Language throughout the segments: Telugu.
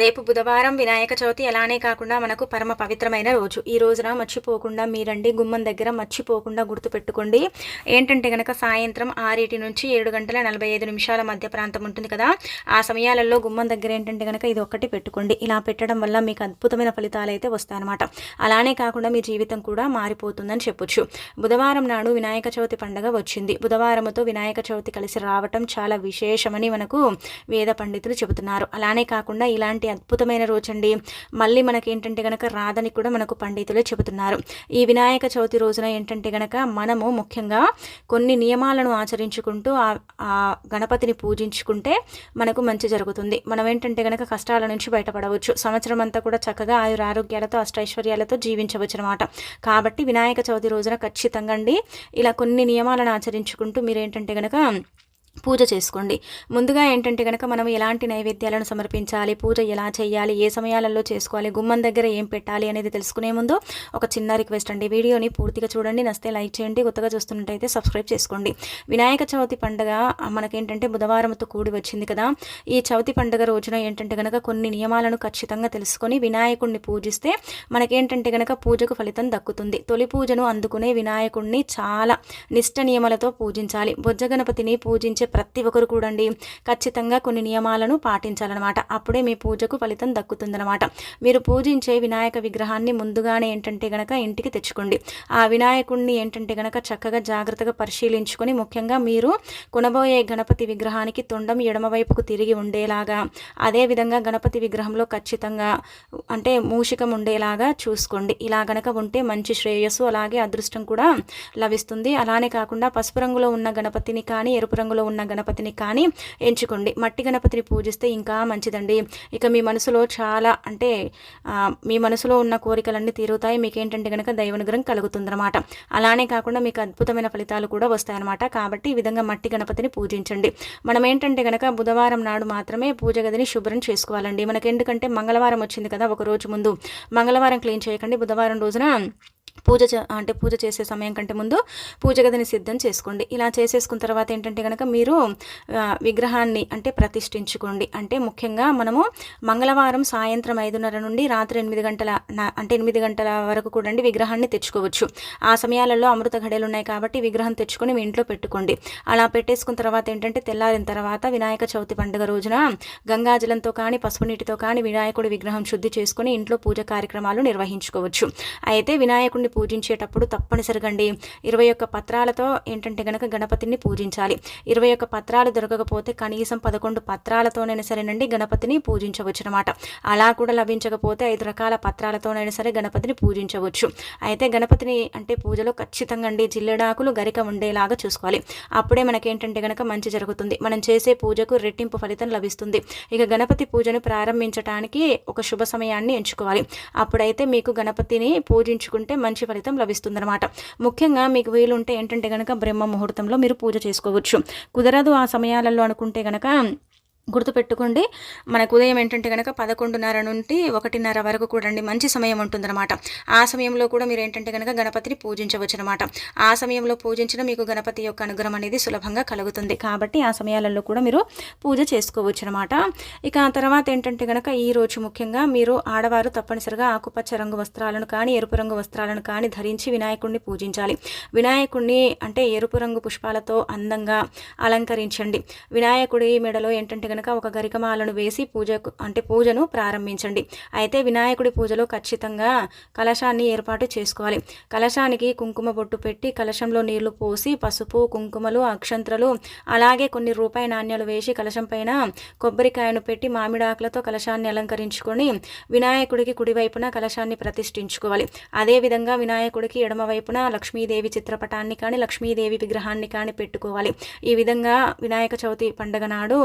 రేపు బుధవారం వినాయక చవితి అలానే కాకుండా మనకు పరమ పవిత్రమైన రోజు. ఈ రోజున మర్చిపోకుండా మీరండి గుమ్మం దగ్గర మర్చిపోకుండా గుర్తుపెట్టుకోండి. ఏంటంటే కనుక సాయంత్రం ఆరేటి నుంచి ఏడు గంటల నలభై ఐదు నిమిషాల మధ్య ప్రాంతం ఉంటుంది కదా. ఆ సమయాలలో గుమ్మం దగ్గర ఏంటంటే కనుక ఇది ఒక్కటి పెట్టుకోండి. ఇలా పెట్టడం వల్ల మీకు అద్భుతమైన ఫలితాలు అయితే వస్తాయన్నమాట. అలానే కాకుండా మీ జీవితం కూడా మారిపోతుందని చెప్పొచ్చు. బుధవారం నాడు వినాయక చవితి పండగ వచ్చింది. బుధవారముతో వినాయక చవితి కలిసి రావటం చాలా విశేషమని మనకు వేద పండితులు చెబుతున్నారు. అలానే కాకుండా ఇలాంటి అద్భుతమైన రోజండి. మళ్ళీ మనకి ఏంటంటే గనక రాదని కూడా మనకు పండితులే చెబుతున్నారు. ఈ వినాయక చవితి రోజున ఏంటంటే గనక మనము ముఖ్యంగా కొన్ని నియమాలను ఆచరించుకుంటూ ఆ గణపతిని పూజించుకుంటే మనకు మంచి జరుగుతుంది. మనం ఏంటంటే గనక కష్టాల నుంచి బయటపడవచ్చు. సంవత్సరం అంతా కూడా చక్కగా ఆయుర ఆరోగ్యాలతో అష్టైశ్వర్యాలతో జీవించవచ్చు అనమాట కాబట్టి వినాయక చవితి రోజున ఖచ్చితంగా అండి. ఇలా కొన్ని నియమాలను ఆచరించుకుంటూ మీరు ఏంటంటే గనక పూజ చేసుకోండి. ముందుగా ఏంటంటే కనుక మనం ఎలాంటి నైవేద్యాలను సమర్పించాలి పూజ ఎలా చేయాలి ఏ సమయాలలో చేసుకోవాలి గుమ్మం దగ్గర ఏం పెట్టాలి అనేది తెలుసుకునే ముందు ఒక చిన్న రిక్వెస్ట్ అండి. వీడియోని పూర్తిగా చూడండి నస్తే లైక్ చేయండి కొత్తగా చూస్తున్నట్టయితే సబ్స్క్రైబ్ చేసుకోండి. వినాయక చవితి పండుగ మనకేంటంటే బుధవారంతో కూడి వచ్చింది కదా. ఈ చవితి పండుగ రోజున ఏంటంటే కనుక కొన్ని నియమాలను ఖచ్చితంగా తెలుసుకొని వినాయకుడిని పూజిస్తే మనకేంటంటే కనుక పూజకు ఫలితం దక్కుతుంది. తొలి పూజను అందుకునే వినాయకుడిని చాలా నిష్ట నియమాలతో పూజించాలి. బొజ్జ గణపతిని పూజించే ప్రతి ఒక్కరు కూడండి. ఖచ్చితంగా కొన్ని నియమాలను పాటించాలన్నమాట. అప్పుడే మీ పూజకు ఫలితం దక్కుతుందన్నమాట. మీరు పూజించే వినాయక విగ్రహాన్ని ముందుగానే ఏంటంటే గనక ఇంటికి తెచ్చుకోండి. ఆ వినాయకుడిని ఏంటంటే గనక చక్కగా జాగ్రత్తగా పరిశీలించుకొని ముఖ్యంగా మీరు కొనబోయే గణపతి విగ్రహానికి తొండం ఎడమవైపుకు తిరిగి ఉండేలాగా అదేవిధంగా గణపతి విగ్రహంలో ఖచ్చితంగా అంటే మూషికం ఉండేలాగా చూసుకోండి. ఇలా గనక ఉంటే మంచి శ్రేయస్సు అలాగే అదృష్టం కూడా లభిస్తుంది. అలానే కాకుండా పసుపు రంగులో ఉన్న గణపతిని కానీ ఎరుపు రంగులో ఉన్న ఉన్న గణపతిని కానీ ఎంచుకోండి. మట్టి గణపతిని పూజిస్తే ఇంకా మంచిదండి. ఇక మీ మనసులో చాలా అంటే మీ మనసులో ఉన్న కోరికలన్నీ తీరుతాయి. మీకు ఏంటంటే కనుక దైవనుగ్రహం కలుగుతుందన్నమాట. అలానే కాకుండా మీకు అద్భుతమైన ఫలితాలు కూడా వస్తాయన్నమాట. కాబట్టి ఈ విధంగా మట్టి గణపతిని పూజించండి. మనం ఏంటంటే కనుక బుధవారం నాడు మాత్రమే పూజ గదిని శుభ్రం చేసుకోవాలండి. మనకు ఎందుకంటే మంగళవారం వచ్చింది కదా ఒక రోజు ముందు. మంగళవారం క్లీన్ చేయకండి. బుధవారం రోజున పూజ అంటే పూజ చేసే సమయం కంటే ముందు పూజ గదిని సిద్ధం చేసుకోండి. ఇలా చేసేసుకున్న తర్వాత ఏంటంటే కనుక మీరు విగ్రహాన్ని అంటే ప్రతిష్ఠించుకోండి. అంటే ముఖ్యంగా మనము మంగళవారం సాయంత్రం ఐదున్నర నుండి రాత్రి ఎనిమిది గంటల అంటే ఎనిమిది గంటల వరకు కూడా విగ్రహాన్ని తెచ్చుకోవచ్చు. ఆ సమయాలలో అమృత ఘడేలు ఉన్నాయి కాబట్టి విగ్రహం తెచ్చుకొని మీ ఇంట్లో పెట్టుకోండి. అలా పెట్టేసుకున్న తర్వాత ఏంటంటే తెల్లారిన తర్వాత వినాయక చవితి పండుగ రోజున గంగాజలంతో కానీ పసుపు నీటితో కానీ వినాయకుడి విగ్రహం శుద్ధి చేసుకుని ఇంట్లో పూజ కార్యక్రమాలు నిర్వహించుకోవచ్చు. అయితే వినాయకుడిని పూజించేటప్పుడు తప్పనిసరిగా అండి ఇరవై ఒక్క పత్రాలతో ఏంటంటే గనక గణపతిని పూజించాలి. ఇరవై ఒక్క పత్రాలు దొరకకపోతే కనీసం పదకొండు పత్రాలతోనైనా సరేనండి గణపతిని పూజించవచ్చు అనమాట అలా కూడా లభించకపోతే ఐదు రకాల పత్రాలతోనైనా సరే గణపతిని పూజించవచ్చు. అయితే గణపతిని అంటే పూజలో ఖచ్చితంగా అండి జిల్లెడాకులు గరిక ఉండేలాగా చూసుకోవాలి. అప్పుడే మనకేంటంటే గనక మంచి జరుగుతుంది. మనం చేసే పూజకు రెట్టింపు ఫలితం లభిస్తుంది. ఇక గణపతి పూజను ప్రారంభించడానికి ఒక శుభ సమయాన్ని ఎంచుకోవాలి. అప్పుడైతే మీకు గణపతిని పూజించుకుంటే మంచి ఫలితం లభిస్తుందన్నమాట. ముఖ్యంగా మీకు వీలుంటే ఏంటంటే కనుక బ్రహ్మ ముహూర్తంలో మీరు పూజ చేసుకోవచ్చు. కుదరదు ఆ సమయాలలో అనుకుంటే కనుక గుర్తుపెట్టుకోండి. మనకు ఉదయం ఏంటంటే కనుక పదకొండున్నర నుండి ఒకటిన్నర వరకు కూడా మంచి సమయం ఉంటుందన్నమాట. ఆ సమయంలో కూడా మీరు ఏంటంటే కనుక గణపతిని పూజించవచ్చు అనమాట ఆ సమయంలో పూజించిన మీకు గణపతి యొక్క అనుగ్రహం అనేది సులభంగా కలుగుతుంది. కాబట్టి ఆ సమయాలలో కూడా మీరు పూజ చేసుకోవచ్చు అనమాట ఇక ఆ తర్వాత ఏంటంటే కనుక ఈ రోజు ముఖ్యంగా మీరు ఆడవారు తప్పనిసరిగా ఆకుపచ్చ రంగు వస్త్రాలను కానీ ఎరుపు రంగు వస్త్రాలను కానీ ధరించి వినాయకుడిని పూజించాలి. వినాయకుడిని అంటే ఎరుపు రంగు పుష్పాలతో అందంగా అలంకరించండి. వినాయకుడి మెడలో ఏంటంటే గనక ఒక గరికమాలను వేసి పూజకు అంటే పూజను ప్రారంభించండి. అయితే వినాయకుడి పూజలో ఖచ్చితంగా కలశాన్ని ఏర్పాటు చేసుకోవాలి. కలశానికి కుంకుమ బొట్టు పెట్టి కలశంలో నీళ్ళు పోసి పసుపు కుంకుమలు అక్షంత్రలు అలాగే కొన్ని రూపాయి నాణ్యాలు వేసి కలశం పైన కొబ్బరికాయను పెట్టి మామిడాకులతో కలశాన్ని అలంకరించుకొని వినాయకుడికి కుడివైపున కలశాన్ని ప్రతిష్ఠించుకోవాలి. అదేవిధంగా వినాయకుడికి ఎడమవైపున లక్ష్మీదేవి చిత్రపటాన్ని కానీ లక్ష్మీదేవి విగ్రహాన్ని కానీ పెట్టుకోవాలి. ఈ విధంగా వినాయక చవితి పండుగ నాడు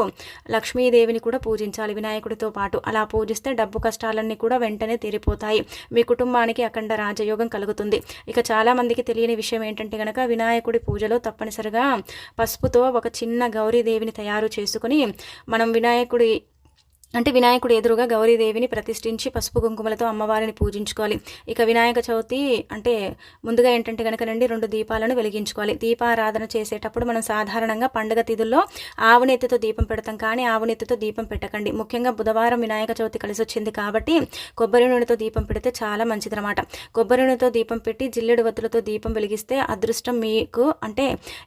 లక్ష్మీదేవిని కూడా పూజించాలి. వినాయకుడితో పాటు అలా పూజిస్తే డబ్బు కష్టాలన్నీ కూడా వెంటనే తీరిపోతాయి. మీ కుటుంబానికి అఖండ రాజయోగం కలుగుతుంది. ఇక చాలామందికి తెలియని విషయం ఏంటంటే కనుక వినాయకుడి పూజలో తప్పనిసరిగా పసుపుతో ఒక చిన్న గౌరీదేవిని తయారు చేసుకుని మనం వినాయకుడి అంటే వినాయకుడు ఎదురుగా గౌరీదేవిని ప్రతిష్ఠించి పసుపు కుంకుమలతో అమ్మవారిని పూజించుకోవాలి. ఇక వినాయక చవితి అంటే ముందుగా ఏంటంటే కనుక నండి రెండు దీపాలను వెలిగించుకోవాలి. దీపారాధన చేసేటప్పుడు మనం సాధారణంగా పండుగ తిథుల్లో ఆవునెత్తితో దీపం పెడతాం. కానీ ఆవునెత్తితో దీపం పెట్టకండి. ముఖ్యంగా బుధవారం వినాయక చవితి కలిసి వచ్చింది కాబట్టి కొబ్బరి నూనెతో దీపం పెడితే చాలా మంచిదన్నమాట. కొబ్బరి నూనెతో దీపం పెట్టి జిల్లెడు వత్తులతో దీపం వెలిగిస్తే అదృష్టం మీకు అంటే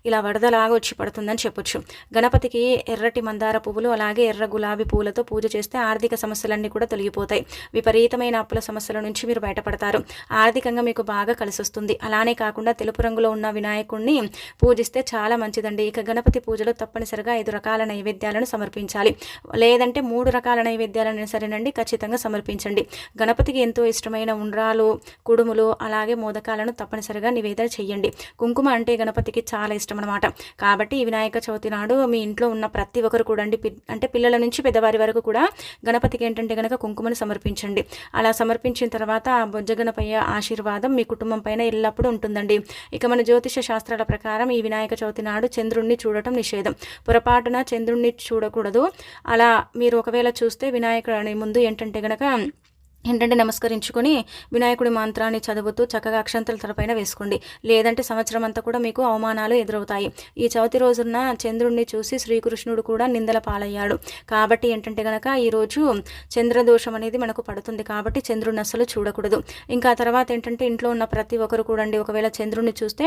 ఇలా వరదలాగా వచ్చి పడుతుందని చెప్పొచ్చు. గణపతికి ఎర్రటి మందార పువ్వులు అలాగే ఎర్ర గులాబీ పువ్వులతో పూజ చేస్తే ఆర్థిక సమస్యలన్నీ కూడా తొలగిపోతాయి. విపరీతమైన అప్పుల సమస్యల నుంచి మీరు బయటపడతారు. ఆర్థికంగా మీకు బాగా కలిసి వస్తుంది అలానే కాకుండా తెలుపు రంగులో ఉన్న వినాయకుడిని పూజిస్తే చాలా మంచిదండి. ఇక గణపతి పూజలో తప్పనిసరిగా ఐదు రకాల నైవేద్యాలను సమర్పించాలి. లేదంటే మూడు రకాల నైవేద్యాలను సరేనండి ఖచ్చితంగా సమర్పించండి. గణపతికి ఎంతో ఇష్టమైన ఉండ్రాలు కుడుములు అలాగే మోదకాలను తప్పనిసరిగా నివేదన చేయండి కుంకుమ అంటే గణపతికి చాలా ఇష్టం అనమాట కాబట్టి వినాయక చవితి నాడు మీ ఇంట్లో ఉన్న ప్రతి ఒక్కరు కూడా అంటే పిల్లల నుంచి పెద్దవారి వరకు కూడా గణపతికి ఏంటంటే కనుక కుంకుమను సమర్పించండి. అలా సమర్పించిన తర్వాత ఆ బొజ్జగణపయ్య ఆశీర్వాదం మీ కుటుంబం పైన ఎల్లప్పుడూ ఉంటుందండి. ఇక మన జ్యోతిష శాస్త్రాల ప్రకారం ఈ వినాయక చవితి నాడు చంద్రుణ్ణి చూడటం నిషేధం. పొరపాటున చంద్రుణ్ణి చూడకూడదు. అలా మీరు ఒకవేళ చూస్తే వినాయకుడి ముందు ఏంటంటే గనక ఏంటంటే నమస్కరించుకొని వినాయకుడి మంత్రాన్ని చదువుతూ చక్కగా అక్షంతల తలపైన వేసుకోండి. లేదంటే సంవత్సరం అంతా కూడా మీకు అవమానాలు ఎదురవుతాయి. ఈ చవితి రోజున చంద్రుడిని చూసి శ్రీకృష్ణుడు కూడా నిందల పాలయ్యాడు. కాబట్టి ఏంటంటే గనక ఈరోజు చంద్రదోషం అనేది మనకు పడుతుంది కాబట్టి చంద్రుడిని అసలు చూడకూడదు. ఇంకా తర్వాత ఏంటంటే ఇంట్లో ఉన్న ప్రతి ఒక్కరు కూడండి ఒకవేళ చంద్రుడిని చూస్తే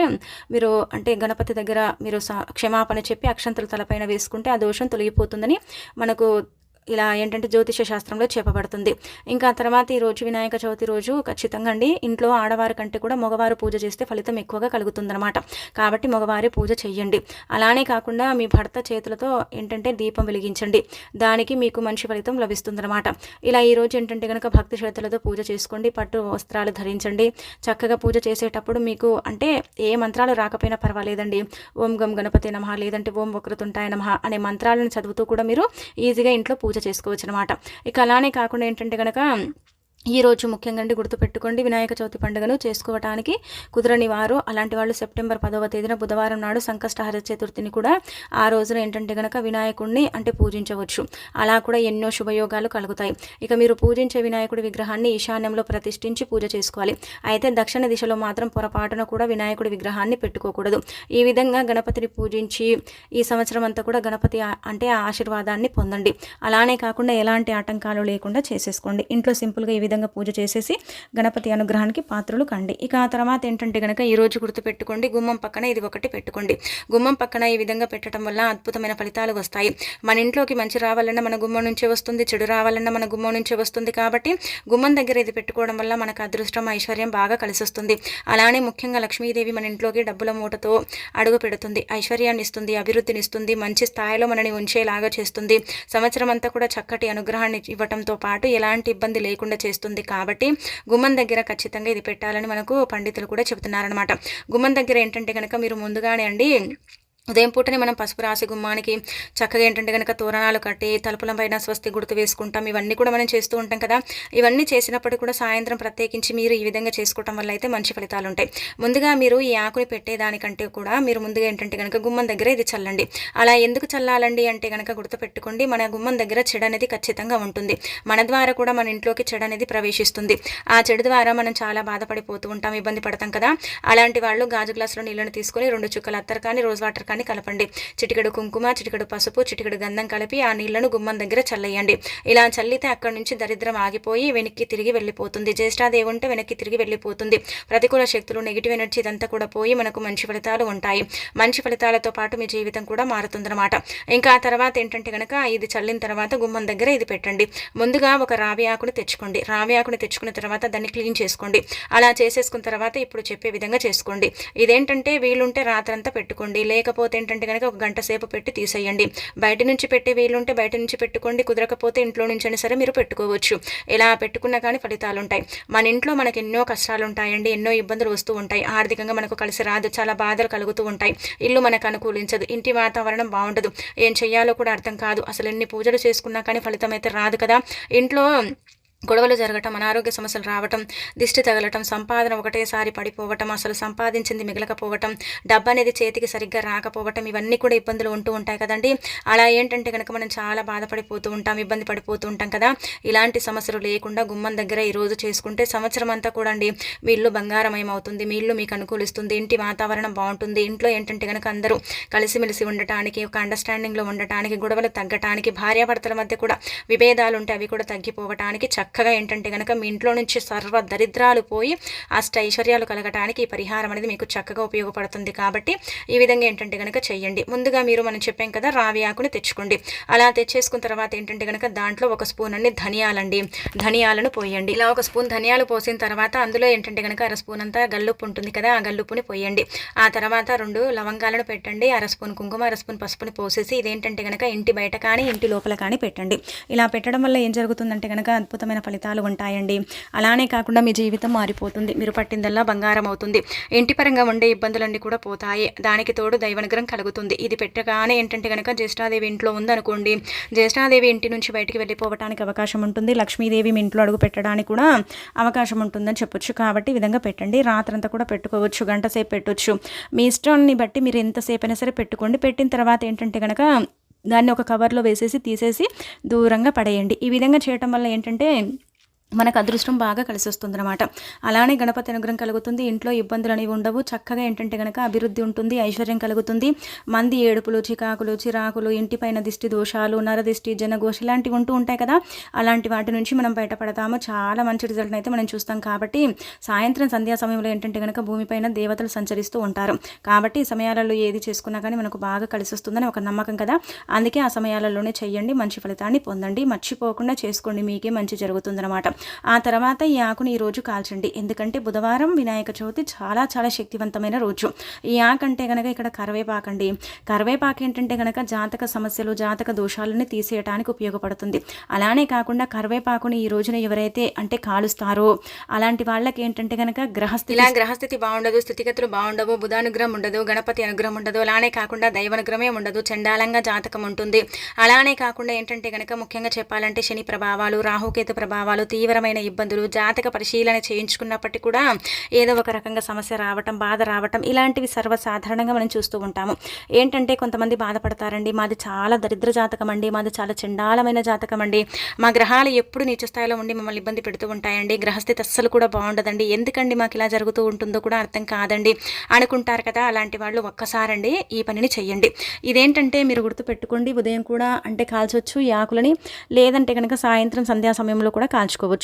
మీరు అంటే గణపతి దగ్గర మీరు క్షమాపణ చెప్పి అక్షంతల తలపైన వేసుకుంటే ఆ దోషం తొలగిపోతుందని మనకు ఇలా ఏంటంటే జ్యోతిష శాస్త్రంలో చెప్పబడుతుంది. ఇంకా తర్వాత ఈ రోజు వినాయక చవితి రోజు ఖచ్చితంగా అండి ఇంట్లో ఆడవారి కంటే కూడా మగవారు పూజ చేస్తే ఫలితం ఎక్కువగా కలుగుతుందనమాట కాబట్టి మగవారి పూజ చేయండి అలానే కాకుండా మీ భర్త చేతులతో ఏంటంటే దీపం వెలిగించండి. దానికి మీకు మంచి ఫలితం లభిస్తుందన్నమాట. ఇలా ఈ రోజు ఏంటంటే కనుక భక్తి శ్రద్ధలతో పూజ చేసుకోండి. పట్టు వస్త్రాలు ధరించండి. చక్కగా పూజ చేసేటప్పుడు మీకు అంటే ఏ మంత్రాలు రాకపోయినా పర్వాలేదండి. ఓం గం గణపతి నమ లేదంటే ఓం వక్రతుంటాయ నమ అనే మంత్రాలను చదువుతూ కూడా మీరు ఈజీగా ఇంట్లో పూజ చేసుకోవచ్చు అనమాట ఇక అలానే కాకుండా ఏంటంటే కనుక ఈరోజు ముఖ్యంగా గుర్తుపెట్టుకోండి వినాయక చవితి పండుగను చేసుకోవటానికి కుదరని వారు అలాంటి వాళ్ళు సెప్టెంబర్ పదవ తేదీన బుధవారం నాడు సంకష్టహర చతుర్థిని కూడా ఆ రోజున ఏంటంటే గనక వినాయకుడిని అంటే పూజించవచ్చు. అలా కూడా ఎన్నో శుభయోగాలు కలుగుతాయి. ఇక మీరు పూజించే వినాయకుడి విగ్రహాన్ని ఈశాన్యంలో ప్రతిష్ఠించి పూజ చేసుకోవాలి. అయితే దక్షిణ దిశలో మాత్రం పొరపాటున కూడా వినాయకుడి విగ్రహాన్ని పెట్టుకోకూడదు. ఈ విధంగా గణపతిని పూజించి ఈ సంవత్సరం అంతా కూడా గణపతి అంటే ఆశీర్వాదాన్ని పొందండి. అలానే కాకుండా ఎలాంటి ఆటంకాలు లేకుండా చేసేసుకోండి. ఇంట్లో సింపుల్గా ఈ విధంగా విధంగా పూజ చేసేసి గణపతి అనుగ్రహానికి పాత్రలు కండి. ఇక ఆ తర్వాత ఏంటంటే కనుక ఈరోజు గుర్తుపెట్టుకోండి గుమ్మం పక్కన ఇది ఒకటి పెట్టుకోండి. గుమ్మం పక్కన ఈ విధంగా పెట్టడం వల్ల అద్భుతమైన ఫలితాలు వస్తాయి. మన ఇంట్లోకి మంచి రావాలన్నా మన గుమ్మం నుంచే వస్తుంది చెడు రావాలన్నా మన గుమ్మం నుంచే వస్తుంది కాబట్టి గుమ్మం దగ్గర ఇది పెట్టుకోవడం వల్ల మనకు అదృష్టం ఐశ్వర్యం బాగా కలిసి వస్తుంది అలానే ముఖ్యంగా లక్ష్మీదేవి మన ఇంట్లోకి డబ్బుల మూటతో అడుగు పెడుతుంది. ఐశ్వర్యాన్ని ఇస్తుంది అభివృద్ధిని ఇస్తుంది మంచి స్థాయిలో మనని ఉంచేలాగా చేస్తుంది. సంవత్సరం అంతా కూడా చక్కటి అనుగ్రహాన్ని ఇవ్వటంతో పాటు ఎలాంటి ఇబ్బంది లేకుండా చేస్తుంది. చేస్తుంది. కాబట్టి గుమ్మం దగ్గర ఖచ్చితంగా ఇది పెట్టాలని మనకు పండితులు కూడా చెబుతున్నారనమాట గుమ్మం దగ్గర ఏంటంటే కనుక మీరు ముందుగానే అండి ఉదయం పూటనే మనం పసుపు రాసి గుమ్మానికి చక్కగా ఏంటంటే కనుక తోరణాలు కట్టి తలుపుల పైన స్వస్తి గుర్తు వేసుకుంటాం. ఇవన్నీ కూడా మనం చేస్తూ ఉంటాం కదా. ఇవన్నీ చేసినప్పటికీ కూడా సాయంత్రం ప్రత్యేకించి మీరు ఈ విధంగా చేసుకోవటం వల్ల అయితే మంచి ఫలితాలు ఉంటాయి. ముందుగా మీరు ఈ ఆకుని పెట్టేదానికంటే కూడా మీరు ముందుగా ఏంటంటే కనుక గుమ్మం దగ్గర ఇది చల్లండి. అలా ఎందుకు చల్లాలండి అంటే కనుక గుర్తుపెట్టుకోండి మన గుమ్మం దగ్గర చెడు అనేది ఖచ్చితంగా ఉంటుంది. మన ద్వారా కూడా మన ఇంట్లోకి చెడు అనేది ప్రవేశిస్తుంది. ఆ చెడు ద్వారా మనం చాలా బాధపడిపోతూ ఉంటాం ఇబ్బంది పడతాం కదా. అలాంటి వాళ్ళు గాజు గ్లాసులో నీళ్ళని తీసుకొని రెండు చుక్కలు అత్తర్ కానీ రోజ్ వాటర్ కానీ మొత్తాన్ని కలపండి. చిటికెడు కుంకుమ చిటికెడు పసుపు చిటికెడు గంధం కలిపి ఆ నీళ్ళను గుమ్మం దగ్గర చల్లేయండి. ఇలా చల్లితే అక్కడి నుంచి దరిద్రం ఆగిపోయి వెనక్కి తిరిగి వెళ్ళిపోతుంది. జ్యేష్ఠాదేవి ఉంటే వెనక్కి తిరిగి వెళ్ళిపోతుంది. ప్రతికూల శక్తులు నెగిటివ్ ఎనర్జీ ఇదంతా కూడా పోయి మనకు మంచి ఫలితాలు ఉంటాయి. మంచి ఫలితాలతో పాటు మీ జీవితం కూడా మారుతుందన్నమాట. ఇంకా ఆ తర్వాత ఏంటంటే కనుక ఇది చల్లిన తర్వాత గుమ్మం దగ్గర ఇది పెట్టండి. ముందుగా ఒక రావి ఆకుని తెచ్చుకోండి. రావి ఆకుని తెచ్చుకున్న తర్వాత దాన్ని క్లీన్ చేసుకోండి. అలా చేసేసుకున్న తర్వాత ఇప్పుడు చెప్పే విధంగా చేసుకోండి. ఇదేంటంటే వీలుంటే రాత్రంతా పెట్టుకోండి. లేకపోతే కుదరకపోతే ఏంటంటే కనుక ఒక గంట సేపు పెట్టి తీసేయండి. బయట నుంచి పెట్టే వీలుంటే బయట నుంచి పెట్టుకోండి. కుదరకపోతే ఇంట్లో నుంచి అయినా సరే మీరు పెట్టుకోవచ్చు. ఇలా పెట్టుకున్నా కానీ ఫలితాలు ఉంటాయి మన ఇంట్లో మనకు ఎన్నో కష్టాలు ఉంటాయండి ఎన్నో ఇబ్బందులు వస్తూ ఉంటాయి. ఆర్థికంగా మనకు కలిసి రాదు. చాలా బాధలు కలుగుతూ ఉంటాయి. ఇల్లు మనకు అనుకూలించదు. ఇంటి వాతావరణం బాగుండదు. ఏం చేయాలో కూడా అర్థం కాదు. అసలు ఎన్ని పూజలు చేసుకున్నా కానీ ఫలితం అయితే రాదు కదా. ఇంట్లో గొడవలు జరగటం అనారోగ్య సమస్యలు రావటం దిష్టి తగలటం సంపాదన ఒకటేసారి పడిపోవటం అసలు సంపాదించింది మిగలకపోవటం డబ్బు అనేది చేతికి సరిగ్గా రాకపోవటం ఇవన్నీ కూడా ఇబ్బందులు ఉంటూ ఉంటాయి కదండి. అలా ఏంటంటే కనుక మనం చాలా బాధపడిపోతూ ఉంటాం ఇబ్బంది పడిపోతూ ఉంటాం కదా. ఇలాంటి సమస్యలు లేకుండా గుమ్మం దగ్గర ఈరోజు చేసుకుంటే సంవత్సరం అంతా కూడా అండి మీ ఇల్లు బంగారమయం అవుతుంది మీ ఇల్లు మీకు అనుకూలిస్తుంది ఇంటి వాతావరణం బాగుంటుంది. ఇంట్లో ఏంటంటే కనుక అందరూ కలిసిమెలిసి ఉండటానికి ఒక అండర్స్టాండింగ్లో ఉండటానికి గొడవలు తగ్గటానికి భార్యాభర్తల మధ్య కూడా విభేదాలు ఉంటే అవి కూడా తగ్గిపోవటానికి చక్క చక్కగా ఏంటంటే కనుక మీ ఇంట్లో నుంచి సర్వ దరిద్రాలు పోయి అష్ట ఐశ్వర్యాలు కలగటానికి ఈ పరిహారం అనేది మీకు చక్కగా ఉపయోగపడుతుంది కాబట్టి ఈ విధంగా ఏంటంటే కనుక చెయ్యండి. ముందుగా మీరు మనం చెప్పాం కదా రావి ఆకుని తెచ్చుకోండి. అలా తెచ్చేసుకున్న తర్వాత ఏంటంటే కనుక దాంట్లో ఒక స్పూన్ అన్ని ధనియాలండి. ధనియాలను పోయండి. ఇలా ఒక స్పూన్ ధనియాలు పోసిన తర్వాత అందులో ఏంటంటే కనుక అర స్పూన్ అంతా గల్లుప్పు ఉంటుంది కదా ఆ గల్లుప్పుని పోయండి. ఆ తర్వాత రెండు లవంగాలను పెట్టండి. అర స్పూన్ కుంకుమ అర స్పూన్ పసుపుని పోసేసి ఇదేంటంటే కనుక ఇంటి బయట కానీ ఇంటి లోపల కానీ పెట్టండి. ఇలా పెట్టడం వల్ల ఏం జరుగుతుందంటే కనుక అద్భుతమైన ఫలితాలు ఉంటాయండి. అలానే కాకుండా మీ జీవితం మారిపోతుంది. మీరు పట్టిందల్లా బంగారం అవుతుంది. ఇంటి పరంగా ఉండే ఇబ్బందులన్నీ కూడా పోతాయి. దానికి తోడు దైవనుగ్రహం కలుగుతుంది. ఇది పెట్టగానే ఏంటంటే కనుక జ్యేష్ఠాదేవి ఇంట్లో ఉందనుకోండి. జ్యేష్ఠాదేవి ఇంటి నుంచి బయటికి వెళ్ళిపోవడానికి అవకాశం ఉంటుంది. లక్ష్మీదేవి మీ ఇంట్లో అడుగు పెట్టడానికి కూడా అవకాశం ఉంటుందని చెప్పొచ్చు. కాబట్టి ఈ విధంగా పెట్టండి. రాత్రంతా కూడా పెట్టుకోవచ్చు. గంట సేపు పెట్టొచ్చు. మీ ఇష్టాన్ని బట్టి మీరు ఎంతసేపు అయినా సరే పెట్టుకోండి. పెట్టిన తర్వాత ఏంటంటే కనుక దాన్ని ఒక కవర్లో వేసేసి తీసేసి దూరంగా పడేయండి. ఈ విధంగా చేయటం వల్ల ఏంటంటే మనకు అదృష్టం బాగా కలిసి వస్తుందన్నమాట అలానే గణపతి అనుగ్రహం కలుగుతుంది. ఇంట్లో ఇబ్బందులు అనేవి ఉండవు. చక్కగా ఏంటంటే కనుక అభివృద్ధి ఉంటుంది ఐశ్వర్యం కలుగుతుంది. మంది ఏడుపులు చికాకులు చిరాకులు ఇంటిపైన దిష్టి దోషాలు నరదిష్టి జనఘోష ఇలాంటివి ఉంటూ ఉంటాయి కదా. అలాంటి వాటి నుంచి మనం బయటపడతాము. చాలా మంచి రిజల్ట్ అయితే మనం చూస్తాం కాబట్టి సాయంత్రం సంధ్యా సమయంలో ఏంటంటే కనుక భూమిపైన దేవతలు సంచరిస్తూ ఉంటారు. కాబట్టి ఈ సమయాలలో ఏది చేసుకున్నా కానీ మనకు బాగా కలిసి వస్తుందని ఒక నమ్మకం కదా. అందుకే ఆ సమయాలలోనే చేయండి మంచి ఫలితాన్ని పొందండి. మర్చిపోకుండా చేసుకోండి. మీకే మంచి జరుగుతుందన్నమాట. ఆ తర్వాత ఈ ఆకుని ఈ రోజు కాల్చండి. ఎందుకంటే బుధవారం వినాయక చవితి చాలా చాలా శక్తివంతమైన రోజు. ఈ ఆకు అంటే కనుక ఇక్కడ కరివేపాకండి. కరివేపాకు ఏంటంటే కనుక జాతక సమస్యలు జాతక దోషాలని తీసేయడానికి ఉపయోగపడుతుంది. అలానే కాకుండా కరివేపాకుని ఈ రోజున ఎవరైతే అంటే కాలుస్తారో అలాంటి వాళ్ళకి ఏంటంటే కనుక గ్రహస్థితి ఇలా గ్రహస్థితి బాగుండదు స్థితిగతులు బాగుండవు బుధానుగ్రహం ఉండదు గణపతి అనుగ్రహం ఉండదు అలానే కాకుండా దైవానుగ్రహమే ఉండదు చండాలంగా జాతకం ఉంటుంది. అలానే కాకుండా ఏంటంటే కనుక ముఖ్యంగా చెప్పాలంటే శని ప్రభావాలు రాహుకేతు ప్రభావాలు తీవ్రమైన ఇబ్బందులు జాతక పరిశీలన చేయించుకున్నప్పటికీ కూడా ఏదో ఒక రకంగా సమస్య రావటం బాధ రావటం ఇలాంటివి సర్వసాధారణంగా మనం చూస్తూ ఉంటాము. ఏంటంటే కొంతమంది బాధపడతారండి మాది చాలా దరిద్ర జాతకం అండి మాది చాలా చండాలమైన జాతకం అండి. మా గ్రహాలు ఎప్పుడు నీచ స్థాయిలో ఉండి మమ్మల్ని ఇబ్బంది పెడుతూ ఉంటాయండి. గ్రహస్థితి అస్సలు కూడా బాగుండదండి. ఎందుకండి మాకు ఇలా జరుగుతూ ఉంటుందో కూడా అర్థం కాదండి. అనుకుంటారు కదా అలాంటి వాళ్ళు ఒక్కసారండి ఈ పనిని చెయ్యండి. ఇదేంటంటే మీరు గుర్తుపెట్టుకోండి ఉదయం కూడా అంటే కాల్చొచ్చు ఈ ఆకులని లేదంటే కనుక సాయంత్రం సంధ్యా సమయంలో కూడా కాల్చుకోవచ్చు.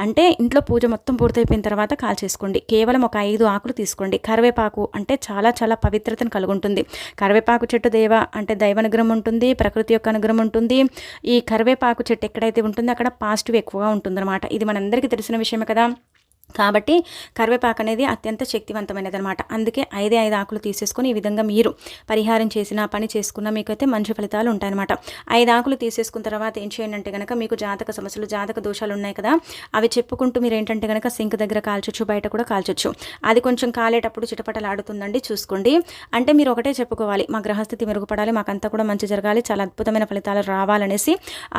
అంటే ఇంట్లో పూజ మొత్తం పూర్తయిపోయిన తర్వాత కాల్ చేసుకోండి. కేవలం ఒక ఐదు ఆకులు తీసుకోండి. కరివేపాకు అంటే చాలా చాలా పవిత్రతను కలుగుంటుంది. కరివేపాకు చెట్టు దేవ అంటే దైవ అనుగ్రహం ఉంటుంది ప్రకృతి యొక్క అనుగ్రహం ఉంటుంది. ఈ కరివేపాకు చెట్టు ఎక్కడైతే ఉంటుందో అక్కడ పాజిటివ్ ఎక్కువగా ఉంటుందన్నమాట. ఇది మనందరికీ తెలిసిన విషయమే కదా. కాబట్టి కరివేపాకు అనేది అత్యంత శక్తివంతమైనది అనమాట అందుకే ఐదే ఐదు ఆకులు తీసేసుకొని ఈ విధంగా మీరు పరిహారం చేసిన పని చేసుకున్న మీకైతే మంచి ఫలితాలు ఉంటాయన్నమాట. ఐదు ఆకులు తీసేసుకున్న తర్వాత ఏం చేయండి అంటే కనుక మీకు జాతక సమస్యలు జాతక దోషాలు ఉన్నాయి కదా అవి చెప్పుకుంటూ మీరు ఏంటంటే కనుక సింక్ దగ్గర కాల్చొచ్చు బయట కూడా కాల్చొచ్చు. అది కొంచెం కాలేటప్పుడు చిటపటలు ఆడుతుందండి చూసుకోండి. అంటే మీరు ఒకటే చెప్పుకోవాలి మా గ్రహస్థితి మెరుగుపడాలి మాకంతా కూడా మంచి జరగాలి చాలా అద్భుతమైన ఫలితాలు రావాలనేసి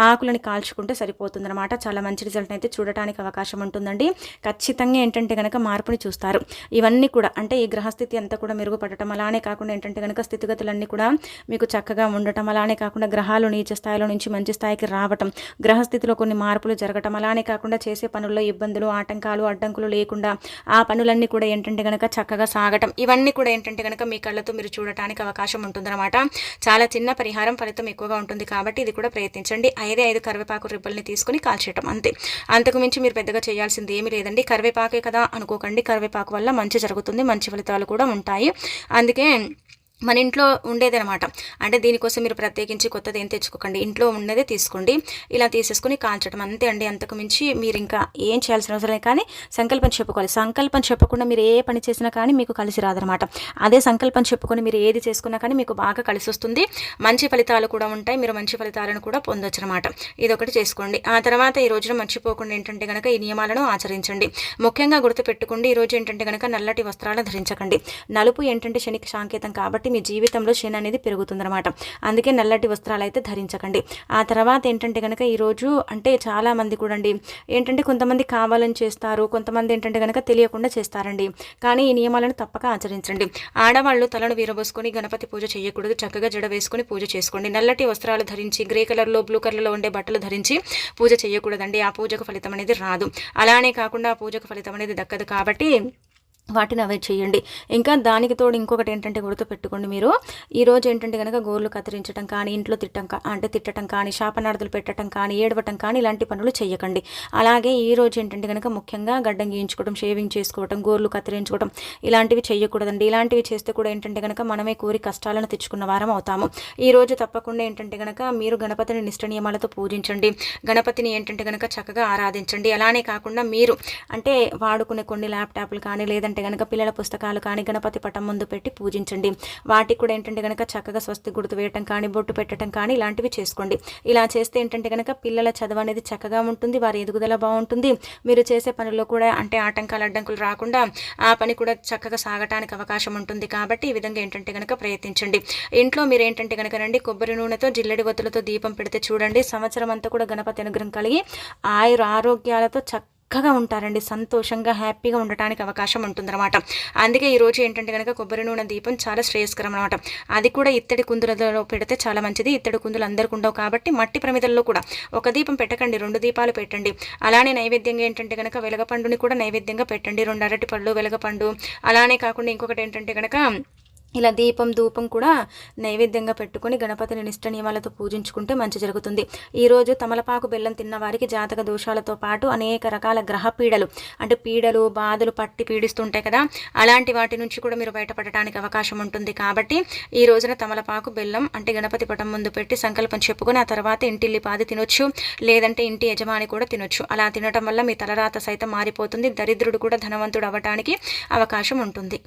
ఆకులని కాల్చుకుంటే సరిపోతుందన్నమాట. చాలా మంచి రిజల్ట్ అయితే చూడటానికి అవకాశం ఉంటుందండి. ఖచ్చితంగా ఖచ్చితంగా ఏంటంటే కనుక మార్పుని చూస్తారు. ఇవన్నీ కూడా అంటే ఈ గ్రహస్థితి అంతా కూడా మెరుగుపడటం అలానే కాకుండా ఏంటంటే కనుక స్థితిగతులన్నీ కూడా మీకు చక్కగా ఉండటం అలానే కాకుండా గ్రహాలు నీచ స్థాయిలో నుంచి మంచి స్థాయికి రావటం గ్రహస్థితిలో కొన్ని మార్పులు జరగటం అలానే కాకుండా చేసే పనుల్లో ఇబ్బందులు ఆటంకాలు అడ్డంకులు లేకుండా ఆ పనులన్నీ కూడా ఏంటంటే కనుక చక్కగా సాగటం. ఇవన్నీ కూడా ఏంటంటే కనుక మీ కళ్ళతో మీరు చూడటానికి అవకాశం ఉంటుందన్నమాట. చాలా చిన్న పరిహారం ఫలితం ఎక్కువగా ఉంటుంది కాబట్టి ఇది కూడా ప్రయత్నించండి. ఐదే ఐదు కరివేపాకు రిబ్బల్ని తీసుకుని కాల్చేయటం అంతే. అంతకుమించి మీరు పెద్దగా చేయాల్సింది ఏమీ లేదండి. కరివే కరివేపాకే కదా అనుకోకండి. కరివేపాకు వల్ల మంచి జరుగుతుంది మంచి ఫలితాలు కూడా ఉంటాయి. అందుకే మన ఇంట్లో ఉండేదనమాట అంటే దీనికోసం మీరు ప్రత్యేకించి కొత్తది ఏం తెచ్చుకోకండి. ఇంట్లో ఉన్నదే తీసుకోండి. ఇలా తీసేసుకుని కాల్చడం అంతే అండి. అంతకు మించి మీరు ఇంకా ఏం చేయాల్సిన అవసరం కానీ సంకల్పం చెప్పుకోవాలి. సంకల్పం చెప్పకుండా మీరు ఏ పని చేసినా కానీ మీకు కలిసి రాదనమాట అదే సంకల్పం చెప్పుకొని మీరు ఏది చేసుకున్నా కానీ మీకు బాగా కలిసి వస్తుంది. మంచి ఫలితాలు కూడా ఉంటాయి. మీరు మంచి ఫలితాలను కూడా పొందొచ్చు అనమాట ఇదొకటి చేసుకోండి. ఆ తర్వాత ఈ రోజున మర్చిపోకుండా ఏంటంటే కనుక ఈ నియమాలను ఆచరించండి. ముఖ్యంగా గుర్తుపెట్టుకోండి. ఈ రోజు ఏంటంటే కనుక నల్లటి వస్త్రాలను ధరించకండి. నలుపు ఏంటంటే శనికి సాంకేతం కాబట్టి కాబట్టి మీ జీవితంలో శని అనేది పెరుగుతుందన్నమాట. అందుకే నల్లటి వస్త్రాలు అయితే ధరించకండి. ఆ తర్వాత ఏంటంటే కనుక ఈరోజు అంటే చాలామంది కూడా అండి ఏంటంటే కొంతమంది కావాలని చేస్తారు కొంతమంది ఏంటంటే కనుక తెలియకుండా చేస్తారండి. కానీ ఈ నియమాలను తప్పక ఆచరించండి. ఆడవాళ్ళు తలను వీరబోసుకొని గణపతి పూజ చేయకూడదు. చక్కగా జడ వేసుకొని పూజ చేసుకోండి. నల్లటి వస్త్రాలు ధరించి గ్రే కలర్లో బ్లూ కలర్లో ఉండే బట్టలు ధరించి పూజ చేయకూడదండి. ఆ పూజకు ఫలితం అనేది రాదు. అలానే కాకుండా ఆ పూజకు ఫలితం అనేది దక్కదు కాబట్టి వాటిని అవే చేయండి. ఇంకా దానికి తోడు ఇంకొకటి ఏంటంటే గుర్తుపెట్టుకోండి మీరు. ఈరోజు ఏంటంటే కనుక గోర్లు కత్తిరించడం కానీ ఇంట్లో తిట్టం అంటే తిట్టడం కానీ శాపనార్థులు పెట్టడం కానీ ఏడవటం కానీ ఇలాంటి పనులు చేయకండి అలాగే ఈ రోజు ఏంటంటే కనుక ముఖ్యంగా గడ్డం గీయించుకోవడం షేవింగ్ చేసుకోవడం గోర్లు కత్తిరించుకోవడం ఇలాంటివి చేయకూడదండి ఇలాంటివి చేస్తే కూడా ఏంటంటే కనుక మనమే కోరి కష్టాలను తెచ్చుకున్న వారం అవుతాము. ఈ రోజు తప్పకుండా ఏంటంటే కనుక మీరు గణపతిని నిష్ట నియమాలతో పూజించండి. గణపతిని ఏంటంటే కనుక చక్కగా ఆరాధించండి. అలానే కాకుండా మీరు అంటే వాడుకునే కొన్ని ల్యాప్టాప్లు కానీ లేదంటే అంటే కనుక పిల్లల పుస్తకాలు కానీ గణపతి పటం ముందు పెట్టి పూజించండి. వాటికి కూడా ఏంటంటే కనుక చక్కగా స్వస్తి గుర్తు వేయటం కానీ బొట్టు పెట్టడం కానీ ఇలాంటివి చేసుకోండి. ఇలా చేస్తే ఏంటంటే కనుక పిల్లల చదువు అనేది చక్కగా ఉంటుంది వారి ఎదుగుదల బాగుంటుంది. మీరు చేసే పనుల్లో కూడా అంటే ఆటంకాలు అడ్డంకులు రాకుండా ఆ పని కూడా చక్కగా సాగటానికి అవకాశం ఉంటుంది. కాబట్టి ఈ విధంగా ఏంటంటే కనుక ప్రయత్నించండి. ఇంట్లో మీరు ఏంటంటే కనుక రండి కొబ్బరి నూనెతో జిల్లడి వత్తులతో దీపం పెడితే చూడండి. సంవత్సరం అంతా కూడా గణపతి అనుగ్రహం కలిగి ఆయుర ఆరోగ్యాలతో చక్క చక్కగా ఉంటారండి. సంతోషంగా హ్యాపీగా ఉండటానికి అవకాశం ఉంటుందన్నమాట. అందుకే ఈరోజు ఏంటంటే కనుక కొబ్బరి నూనె దీపం చాలా శ్రేయస్కరం అనమాట అది కూడా ఇత్తడి కుందులలో పెడితే చాలా మంచిది. ఇత్తడి కుందులు అందరికి ఉండవు కాబట్టి మట్టి ప్రమిదల్లో కూడా ఒక దీపం పెట్టకండి రెండు దీపాలు పెట్టండి. అలానే నైవేద్యంగా ఏంటంటే కనుక వెలగపండుని కూడా నైవేద్యంగా పెట్టండి. రెండు అరటి పళ్ళు వెలగపండు. అలానే కాకుండా ఇంకొకటి ఏంటంటే కనుక ఇలా దీపం ధూపం కూడా నైవేద్యంగా పెట్టుకుని గణపతిని నిష్ట నియమాలతో పూజించుకుంటే మంచి జరుగుతుంది. ఈరోజు తమలపాకు బెల్లం తిన్న వారికి జాతక దోషాలతో పాటు అనేక రకాల గ్రహ పీడలు అంటే పీడలు బాధలు పట్టి పీడిస్తుంటాయి కదా. అలాంటి వాటి నుంచి కూడా మీరు బయటపడటానికి అవకాశం ఉంటుంది కాబట్టి ఈ రోజున తమలపాకు బెల్లం అంటే గణపతి పటం ముందు పెట్టి సంకల్పం చెప్పుకొని ఆ తర్వాత ఇంటిల్లి పాది తినొచ్చు లేదంటే ఇంటి యజమాని కూడా తినొచ్చు. అలా తినటం వల్ల మీ తలరాత సైతం మారిపోతుంది దరిద్రుడు కూడా ధనవంతుడు అవ్వటానికి అవకాశం ఉంటుంది.